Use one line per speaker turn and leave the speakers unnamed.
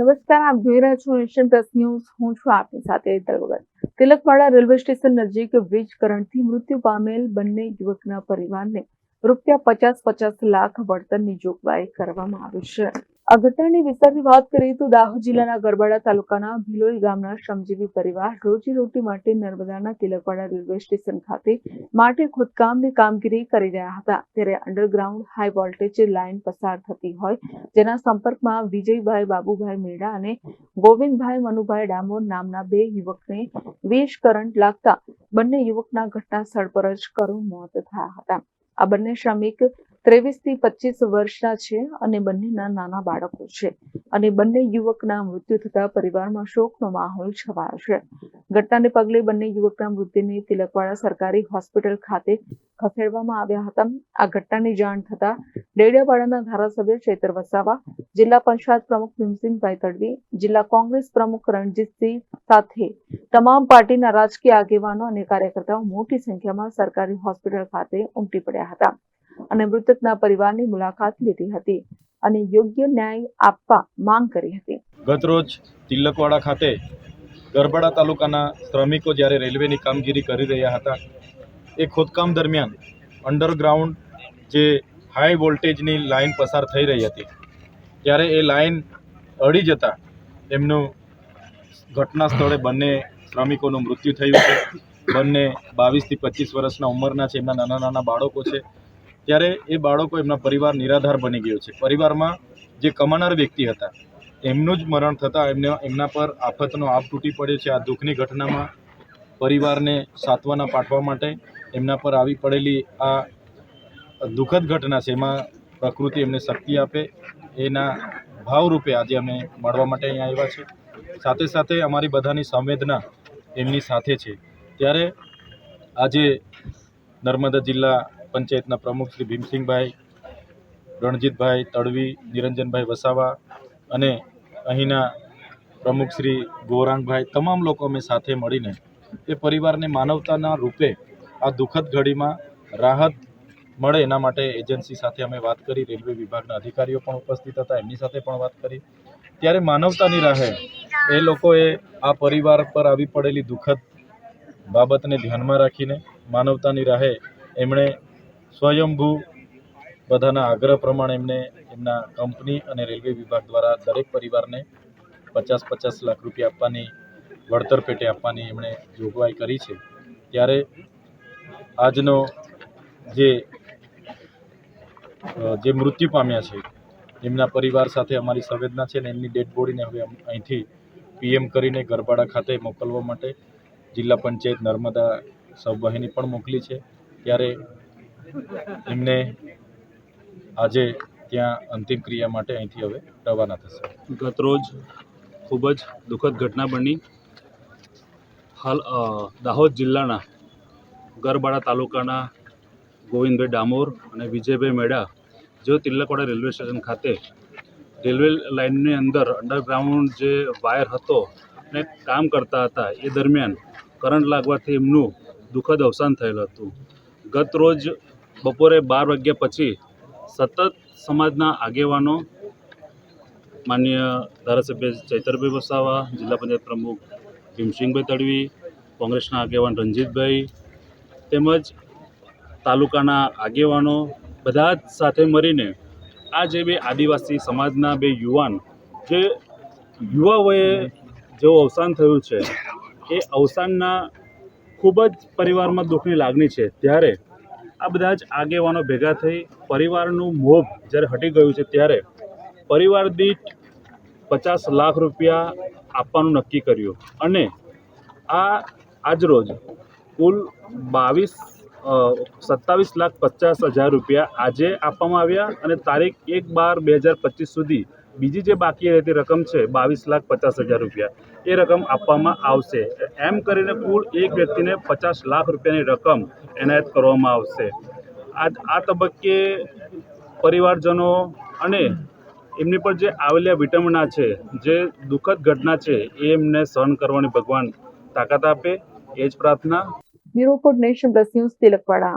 નમસ્કાર, આપ જોઈ રહ્યા છો એશિયન પ્લસ ન્યૂઝ. હું છું આપની સાથે હેતલ તિલકવાડા રેલવે સ્ટેશન નજીક વીજ કરંટથી મૃત્યુ પામેલ બંને યુવકના પરિવારને રૂપિયા પચાસ પચાસ લાખ વળતરની જોગવાઈ કરવામાં આવી છે. આ ઘટનાની વિસ્તારની વાત કરીએ તો દાહોદ જિલ્લાના ગરબાડા તાલુકાના ભિલોઈ ગામના શ્રમજીવી પરિવાર રોજીરોટી માટે નર્મદાના તિલકવાડા રેલવે સ્ટેશન ખાતે માટે ખોદકામની કામગીરી કરી રહ્યા હતા. ત્યારે અંડરગ્રાઉન્ડ હાઈ વોલ્ટેજ લાઇન પસાર થતી હોય, જેના સંપર્કમાં વિજયભાઈ બાબુભાઈ મેડા અને ગોવિંદભાઈ મનુભાઈ ડામોર નામના બે યુવકને વીજ કરંટ લાગતા બંને યુવકના ઘટના સ્થળ પર જ કરુણ મોત થયા હતા. આ બંને શ્રમિક ત્રેવીસથી પચીસ વર્ષના છે અને બંનેના નાના બાળકો છે. અને બંને યુવકના મૃત્યુ થતા પરિવારમાં શોકનો માહોલ છવાયો છે. ઘટનાને પગલે બંને યુવકના મૃત્યુને તિલકવાડા સરકારી હોસ્પિટલ ખાતે ખસેડવામાં આવ્યા હતા. આ ઘટનાની જાણ થતા ડેડિયાપાડાના ધારાસભ્ય ચૈતર વસાવા, જિલ્લા પંચાયત પ્રમુખ ભીમસિંહભાઈ તડવી, જિલ્લા કોંગ્રેસ પ્રમુખ રણજીતસિંહ સાથે તમામ પાર્ટીના રાજકીય આગેવાનો અને કાર્યકર્તાઓ મોટી સંખ્યામાં સરકારી હોસ્પિટલ ખાતે ઉમટી પડ્યા હતા. અને મૃતકના પરિવારની મુલાકાત લીધી હતી અને યોગ્ય ન્યાય આપવા માંગ કરી હતી.
ગતરોજ તિલકવાડા ખાતે ગરબાડા તાલુકાના શ્રમિકો જ્યારે રેલવેની કામગીરી કરી રહ્યા હતા, એ ખોદકામ દરમિયાન અંડરગ્રાઉન્ડ જે હાઈ વોલ્ટેજની લાઇન પસાર થઈ રહી હતી, ત્યારે એ લાઇન અડી જતાં એમનું ઘટના સ્થળે બંને શ્રમિકોનું મૃત્યુ થયું છે. બંને બાવીસથી પચીસ વર્ષના ઉંમરના છે, એમના નાના નાના બાળકો છે. ત્યારે એ બાળકો એમના પરિવાર નિરાધાર બની ગયો છે. પરિવારમાં જે કમાનાર વ્યક્તિ હતા, એમનું જ મરણ થતાં એમને એમના પર આફતનો આપ તૂટી પડ્યો છે. આ દુઃખની ઘટનામાં પરિવારને સાંત્વના પાઠવા માટે એમના પર આવી પડેલી આ દુઃખદ ઘટના છે. એમાં પ્રકૃતિ એમને શક્તિ આપે, એના ભાવરૂપે આજે અમે મળવા માટે અહીંયા આવ્યા છે સાથે સાથે અમારી બધાની સંવેદના એમની સાથે છે. ત્યારે આજે નર્મદા જિલ્લા પંચાયતના પ્રમુખ શ્રી ભીમસિંહભાઈ, રણજીતભાઈ, તડવી, નિરંજનભાઈ વસાવા અને અહીંના પ્રમુખ શ્રી ગોરાંગભાઈ, તમામ લોકો અમે સાથે મળીને એ પરિવારને માનવતાના રૂપે આ દુઃખદ ઘડીમાં રાહત મળે એના માટે એજન્સી સાથે અમે વાત કરી, રેલવે વિભાગના અધિકારીઓ પણ ઉપસ્થિત હતા, એમની સાથે પણ વાત કરી. ત્યારે માનવતાની રાહે એ લોકોએ આ પરિવાર પર આવી પડેલી દુઃખદ બાબતને ધ્યાનમાં રાખીને માનવતાની રાહે એમણે સ્વયંભૂ બધાના આગ્રહ પ્રમાણે એમને એમના કંપની અને રેલવે વિભાગ દ્વારા દરેક પરિવારને પચાસ પચાસ લાખ રૂપિયા આપવાની, વળતર પેટે આપવાની એમણે જોગવાઈ કરી છે. ત્યારે આજનો જે જે મૃત્યુ પામ્યા છે, એમના પરિવાર સાથે અમારી સંવેદના છે ને એમની ડેડ બોડીને હવે અહીંથી પીએમ કરીને ગરબાડા ખાતે મોકલવા માટે જિલ્લા પંચાયત નર્મદા સબવાહિની પણ મોકલી છે. ત્યારે એમને આજે ત્યાં અંતિમ ક્રિયા માટે અહીંથી હવે રવાના થશે.
ગતરોજ ખૂબ જ દુઃખદ ઘટના બની. હાલ દાહોદ જિલ્લાના ગરબાડા તાલુકાના ગોવિંદભાઈ ડામોર અને વિજયભાઈ મેડા જેઓ તિલકવાડા રેલવે સ્ટેશન ખાતે રેલવે લાઇનની અંદર અંડરગ્રાઉન્ડ જે વાયર હતો ને કામ કરતા હતા, એ દરમિયાન કરંટ લાગવાથી એમનું દુઃખદ અવસાન થયેલું હતું. ગત રોજ બપોરે બાર વાગ્યા પછી સતત સમાજના આગેવાનો, માન્ય ધારાસભ્ય ચૈતરભાઈ વસાવા, જિલ્લા પંચાયત પ્રમુખ ભીમસિંહભાઈ તડવી, કોંગ્રેસના આગેવાન રણજીતભાઈ તેમજ તાલુકાના આગેવાનો બધા જ સાથે મળીને આ જે બે આદિવાસી સમાજના બે યુવાન, જે યુવા વયે જેવું અવસાન થયું છે, એ અવસાનના ખૂબ જ પરિવારમાં દુઃખની લાગણી છે. ત્યારે આ બધા જ આગેવાનો ભેગા થઈ પરિવારનું મોભ જ્યારે હટી ગયું છે ત્યારે પરિવાર દીઠ પચાસ લાખ રૂપિયા આપવાનું નક્કી કર્યું. અને આ આજરોજ કુલ બાવીસ સત્તાવીસ લાખ પચાસ હજાર રૂપિયા આજે આપવામાં આવ્યા અને તારીખ એક બાર બે હજાર પચીસ સુધી બીજી જે બાકી રહેતી રકમ છે બાવીસ લાખ પચાસ હજાર રૂપિયા. એ રકમ આપવામાં આવશે. એમ કરીને કુલ એક વ્યક્તિને પચાસ લાખ રૂપિયાની રકમ એનાયત કરવામાં આવશે. આ આ તબક્કે પરિવારજનો અને એમની પર જે આવેલા વિટંબના છે, જે દુઃખદ ઘટના છે, એ એમને સહન કરવાની ભગવાન તાકાત આપે. એ જ પ્રાર્થના.
Bureau nation plus news Tilakwada.